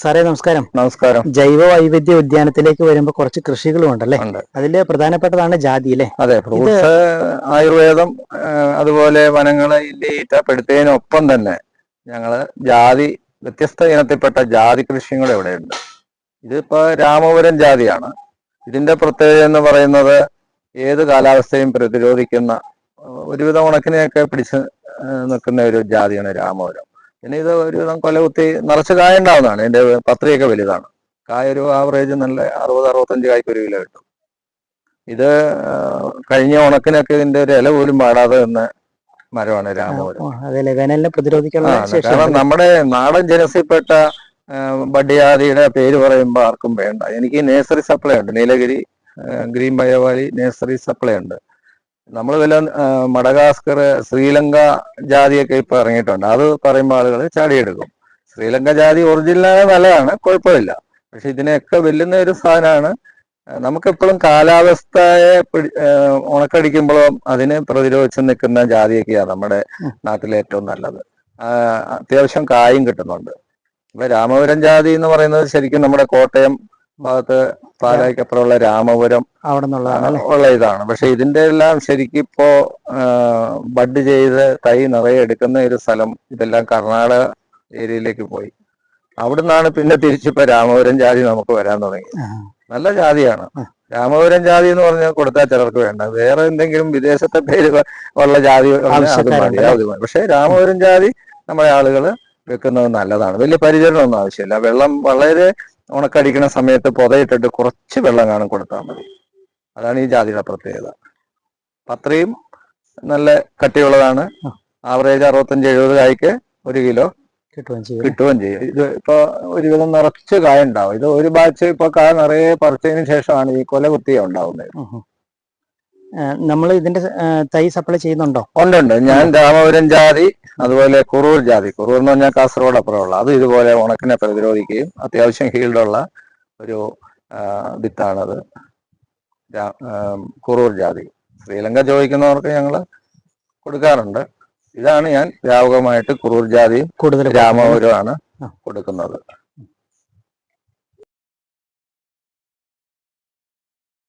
സാറേ നമസ്കാരം. നമസ്കാരം. ജൈവ വൈവിധ്യ ഉദ്യാനത്തിലേക്ക് വരുമ്പോൾ കുറച്ച് കൃഷികളും ഉണ്ടല്ലേ ഉണ്ട്. അതിൽ പ്രധാനപ്പെട്ടതാണ് ജാതി അല്ലേ? അതെ ഫ്രൂട്ട്സ് ആയുർവേദം അതുപോലെ വനങ്ങളെ ഈറ്റപ്പെടുത്തിയതിനൊപ്പം തന്നെ ഞങ്ങൾ ജാതി വ്യത്യസ്ത ഇനത്തിൽപ്പെട്ട ജാതി കൃഷിയും കൂടെ ഇവിടെയുണ്ട്. ഇതിപ്പോ രാമപുരം ജാതിയാണ്. ഇതിന്റെ പ്രത്യേകത എന്ന് പറയുന്നത് ഏത് കാലാവസ്ഥയും പ്രതിരോധിക്കുന്ന ഒരുവിധം ഉണക്കിനെയൊക്കെ പിടിച്ച് നിൽക്കുന്ന ഒരു ജാതിയാണ് രാമപുരം. പിന്നെ ഇത് ഒരു കൊല കുത്തി നിറച്ച് കായ ഉണ്ടാവുന്നതാണ് ഇതിന്റെ പത്രിയൊക്കെ വലുതാണ്. കായ ഒരു ആവറേജ് നല്ല അറുപത് അറുപത്തഞ്ച് കായ്ക്ക് ഒരു കിലോ കിട്ടും. ഇത് കഴിഞ്ഞ ഉണക്കിനൊക്കെ ഇതിന്റെ ഒരു ഇല പോലും പാടാതെ എന്ന മരമാണ് രാമപുരം. കാരണം നമ്മുടെ നാടൻ ജനസിൽപ്പെട്ട ബഡിയാദിയുടെ പേര് പറയുമ്പോൾ ആർക്കും വേണ്ട. എനിക്ക് നേഴ്സറി സപ്ലൈ ഉണ്ട്. Nilgiri green bio valley nursery supply ഉണ്ട്. നമ്മൾ വല്ല മഡഗാസ്കർ ശ്രീലങ്ക ജാതിയൊക്കെ ഇപ്പൊ ഇറങ്ങിയിട്ടുണ്ട്. അത് പറയുമ്പോൾ ആളുകൾ ചാടിയെടുക്കും. ശ്രീലങ്ക ജാതി ഒറിജിനലായ നല്ലതാണ് കുഴപ്പമില്ല. പക്ഷെ ഇതിനെയൊക്കെ വെല്ലുന്ന ഒരു സാധനമാണ് നമുക്കെപ്പോഴും കാലാവസ്ഥയെ പിടി- ഉണക്കടിക്കുമ്പോഴും അതിനെ പ്രതിരോധിച്ച് നിൽക്കുന്ന ജാതിയൊക്കെയാണ് നമ്മുടെ. നാട്ടിലെ ഏറ്റവും നല്ലത്. അത്യാവശ്യം കായും കിട്ടുന്നുണ്ട്. ഇപ്പൊ രാമപുരം ജാതി എന്ന് പറയുന്നത് ശരിക്കും നമ്മുടെ കോട്ടയം ഭാഗത്ത് പാലായ്ക്കപ്പുറമുള്ള രാമപുരം അവിടെ ഉള്ള ഇതാണ്. പക്ഷെ ഇതിന്റെ എല്ലാം ശരിക്കും ഇപ്പോ ബഡ് ചെയ്ത് തൈ നിറയെ എടുക്കുന്ന ഒരു സ്ഥലം ഇതെല്ലാം കർണാടക ഏരിയയിലേക്ക് പോയി. അവിടുന്നാണ് പിന്നെ തിരിച്ചിപ്പോ രാമപുരം ജാതി നമുക്ക് വരാൻ തുടങ്ങി നല്ല ജാതിയാണ്. രാമപുരം ജാതി എന്ന് പറഞ്ഞാൽ കൊടുത്താൽ ചിലർക്ക് വേണ്ട. വേറെ എന്തെങ്കിലും വിദേശത്തെ പേര് ഉള്ള ജാതി പക്ഷെ രാമപുരം ജാതി നമ്മുടെ ആളുകൾ വെക്കുന്നത് നല്ലതാണ്. വലിയ പരിചരണമൊന്നും ആവശ്യമില്ല. വെള്ളം വളരെ ഉണക്കടിക്കുന്ന സമയത്ത് പുതയിട്ടിട്ട് കുറച്ച് വെള്ളം കാണും കൊടുത്താൽ മതി. അതാണ് ഈ ജാതിയുടെ പ്രത്യേകത. പത്രയും നല്ല കട്ടിയുള്ളതാണ്. ആവറേജ് അറുപത്തഞ്ച് എഴുപത് കായ്ക്ക് ഒരു കിലോ കിട്ടുകയും ചെയ്യും. കിട്ടുകയും ചെയ്യും. ഇത് ഇപ്പൊ ഒരുവിധം നിറച്ച് കായ ഉണ്ടാവും. ഇത് ഒരു ബാച്ച് ഇപ്പൊ കായ നിറയെ പറിച്ചതിന് ശേഷമാണ് ഈ കൊല കുത്തിയ ഉണ്ടാവുന്നത്. നമ്മൾ ഇതിന്റെ തൈ സപ്ലൈ ചെയ്യുന്നുണ്ടോ? ഉണ്ട് ഉണ്ട്. ഞാൻ രാമപുരം ജാതി അതുപോലെ കുറൂർ ജാതി കുറൂർ എന്ന് പറഞ്ഞാൽ കാസർഗോഡ് അപ്പുറമുള്ള അത് ഇതുപോലെ ഉണക്കിനെ പ്രതിരോധിക്കുകയും അത്യാവശ്യം ഹീൽഡുള്ള ഒരു വിത്താണത്. കുറൂർ ജാതി. ശ്രീലങ്ക ചോദിക്കുന്നവർക്ക് ഞങ്ങൾ കൊടുക്കാറുണ്ട്. ഇതാണ് ഞാൻ വ്യാപകമായിട്ട് കുറൂർ ജാതിയും കൂടുതൽ രാമപുരമാണ് കൊടുക്കുന്നത്.